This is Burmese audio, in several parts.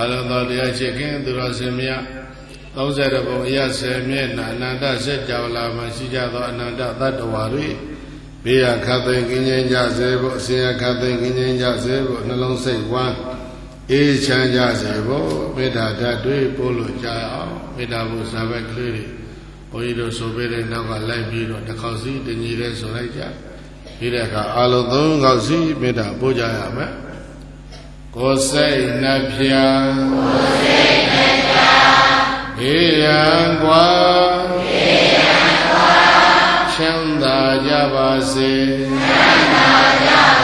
အလုံးတော်တရားချစ်ခင်သူတော်စင်မြတ်30ဘုံအရ10မျက်နှာအနန္တစัจ java လာမှာရှိကြသောအနန္တသတ္တဝါတွေဘေးရခတ်သိင်ကင်းခြင်းကြစေဖို့အစဉ်ရခတ်သိင်ကင်းခြင်းကြစေဖို့နှလုံးစိတ်ဝမ်းအေးချမ်းကြစေဖို့မေတ္တာဓာတ်တွေပို့လို့ကြအောင်မေတ္တာဘုဇာဘက်ကလေးတွေဘုန်းကြီးတို့ဆိုပေးတဲ့နောက်ကလိုက်ပြီးတော့တစ်ခေါက်စီတညီလဲဆိုလိုက်ကြပြီးတဲ့အခါအလုံးသုံးခေါက်စီမေတ္တာပို့ကြရမယ် ကိုယ်စိတ်နှဖျားကိုယ်စိတ်နှဖျားဘေးရန်ကွာဘေးရန်ကွာချမ်းသာကြပါစေချမ်းသာကြပါ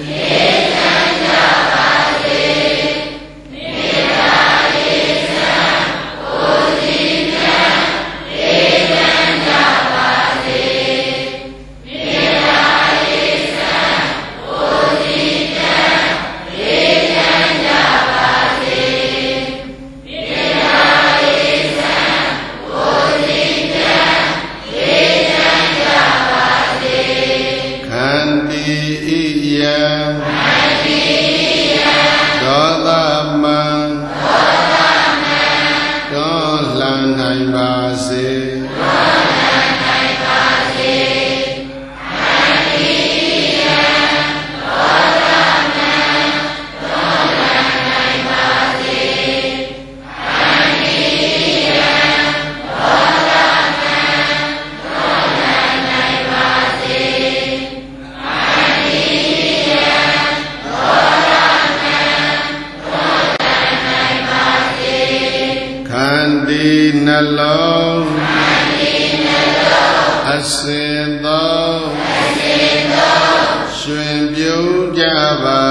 သာကြပါ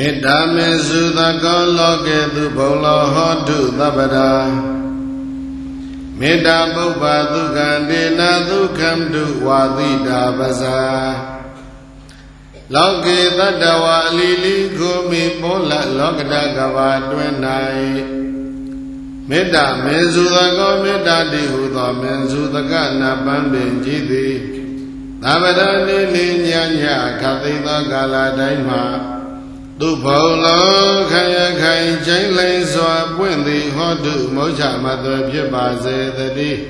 သကောလောကေသူဘုံလောဟောတုသဗ္ဗရာမေတ္တာပုပ္ပါဒုက္ခံဒေနာဒုက္ခံတုဝါသီတာပဇာလောကေတတ္တဝါအလီလီကိုမိပေါ်လလောကတကဘာတွင်၌မေတ္တာမေဇုသကောမေတ္တာတိဟုသောမေဇုသကနာပန်းပင်ကြည်သည်သဗ္ဗရနေနေညညခသိသောကာလတိုင်းမှာ သူဘုံလောခရခိုင်ချိန်လိန်စွာပွင့်သည်ဟောတုမောချမသွယ်ဖြစ်ပါစေတည်း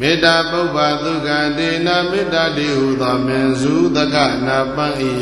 မေတ္တာပုပ္ပါဒုက္ခဒေနာမေတ္တာတိဟုသောမေဇုသကနာပန်း၏